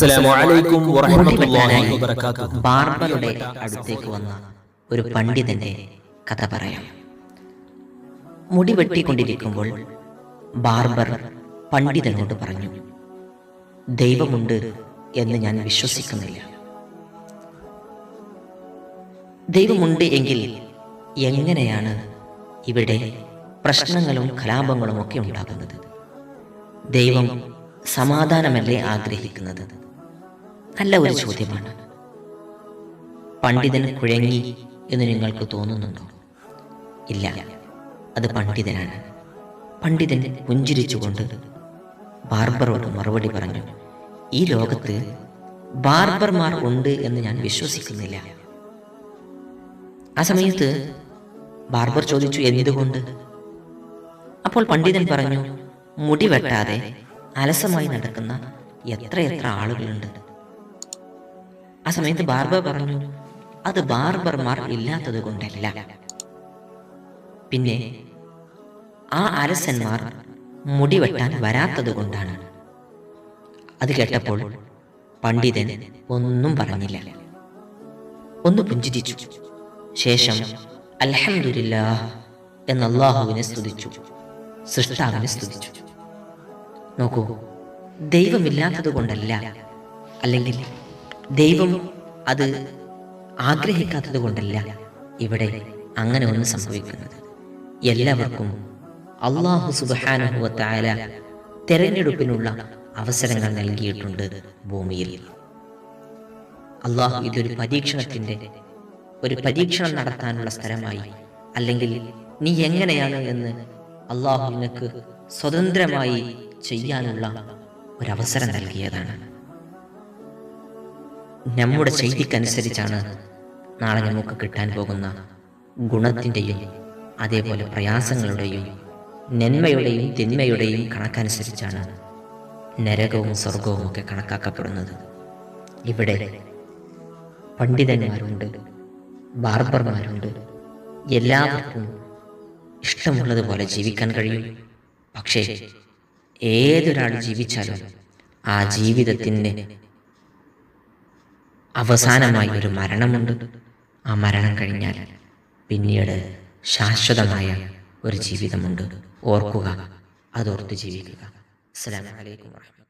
അസ്സലാമു അലൈക്കും വറഹ്മത്തുള്ളാഹി വബറകാതുഹു. ബാർബറുടെ അടുത്തേക്ക് വന്ന ഒരു പണ്ഡിതന്റെ കഥ പറയാം. മുടി വെട്ടിക്കൊണ്ടിരിക്കുമ്പോൾ ബാർബർ പണ്ഡിതനോട് പറഞ്ഞു ദൈവമുണ്ട് എന്ന് ഞാൻ വിശ്വസിക്കുന്നില്ല. ദൈവമുണ്ട് എങ്കിൽ എങ്ങനെയാണ് ഇവിടെ പ്രശ്നങ്ങളും കലാപങ്ങളും ഒക്കെ ഉണ്ടാകുന്നത്? ദൈവം സമാധാനമല്ലേ ആഗ്രഹിക്കുന്നത്? നല്ല ഒരു ചോദ്യമാണ്. പണ്ഡിതൻ കുഴങ്ങി എന്ന് നിങ്ങൾക്ക് തോന്നുന്നുണ്ടോ? ഇല്ല. അത് പണ്ഡിതനാണ്. പണ്ഡിതൻ പുഞ്ചിരിച്ചുകൊണ്ട് ബാർബറോട് മറുപടി പറഞ്ഞു ഈ ലോകത്ത് ബാർബർമാർ ഉണ്ട് എന്ന് ഞാൻ വിശ്വസിക്കുന്നില്ല. ആ സമയത്ത് ബാർബർ ചോദിച്ചു എന്തുകൊണ്ട്? അപ്പോൾ പണ്ഡിതൻ പറഞ്ഞു മുടി വെട്ടാതെ അലസമായി നടക്കുന്ന എത്രയെത്ര ആളുകളുണ്ട്. ആ സമയത്ത് ബാർബർ പറഞ്ഞു അത് ബാർബർമാർ ഇല്ലാത്തത് കൊണ്ടല്ല. പിന്നെ ആ അരസന്മാർ മുടി വെട്ടാൻ വരാത്തത് കൊണ്ടാണ്. അത് കേട്ടപ്പോൾ പണ്ഡിതൻ ഒന്നും പറഞ്ഞില്ല. ഒന്ന് പുഞ്ചിരിച്ചു. ശേഷം അൽഹംദുലില്ലാ എന്ന് അള്ളാഹുവിനെ സ്തുതിച്ചു. സൃഷ്ടാവിനെ സ്തുതിച്ചു. നോക്കൂ ദൈവമില്ലാത്തത് കൊണ്ടല്ല. അല്ലെങ്കിൽ ദൈവം അത് ആഗ്രഹിക്കാത്തത് കൊണ്ടല്ല ഇവിടെ അങ്ങനെ ഒന്ന് സംഭവിക്കുന്നത്. എല്ലാവർക്കും അള്ളാഹു സുബാനുഭവത്തായ തെരഞ്ഞെടുപ്പിനുള്ള അവസരങ്ങൾ നൽകിയിട്ടുണ്ട് ഭൂമിയിൽ. അള്ളാഹു ഇതൊരു പരീക്ഷണത്തിന്റെ ഒരു പരീക്ഷണം നടത്താനുള്ള സ്ഥലമായി അല്ലെങ്കിൽ നീ എങ്ങനെയാണ് എന്ന് അള്ളാഹു നിനക്ക് സ്വതന്ത്രമായി ചെയ്യാനുള്ള ഒരവസരം നൽകിയതാണ്. നമ്മുടെ ശൈലിക്കനുസരിച്ചാണ് നാളെ നമുക്ക് കിട്ടാൻ പോകുന്ന ഗുണത്തിന്റെയും അതേപോലെ പ്രയാസങ്ങളുടെയും നന്മയുടെയും തിന്മയുടെയും കണക്കനുസരിച്ചാണ് നരകവും സ്വർഗവും ഒക്കെ കണക്കാക്കപ്പെടുന്നത്. ഇവിടെ പണ്ഡിതന്മാരുണ്ട് ബാർബർമാരുണ്ട് എല്ലാവർക്കും ഇഷ്ടമുള്ളതുപോലെ ജീവിക്കാൻ കഴിയും. പക്ഷേ ഏതൊരാൾ ജീവിച്ചാലും ആ ജീവിതത്തിന് അവസാനമായി ഒരു മരണമുണ്ട്. ആ മരണം കഴിഞ്ഞാൽ പിന്നീട് ശാശ്വതമായ ഒരു ജീവിതമുണ്ട്. ഓർക്കുക അതോർത്ത് ജീവിക്കുക. അസ്സലാമു അലൈക്കും വറഹ്മത്തുള്ളാഹി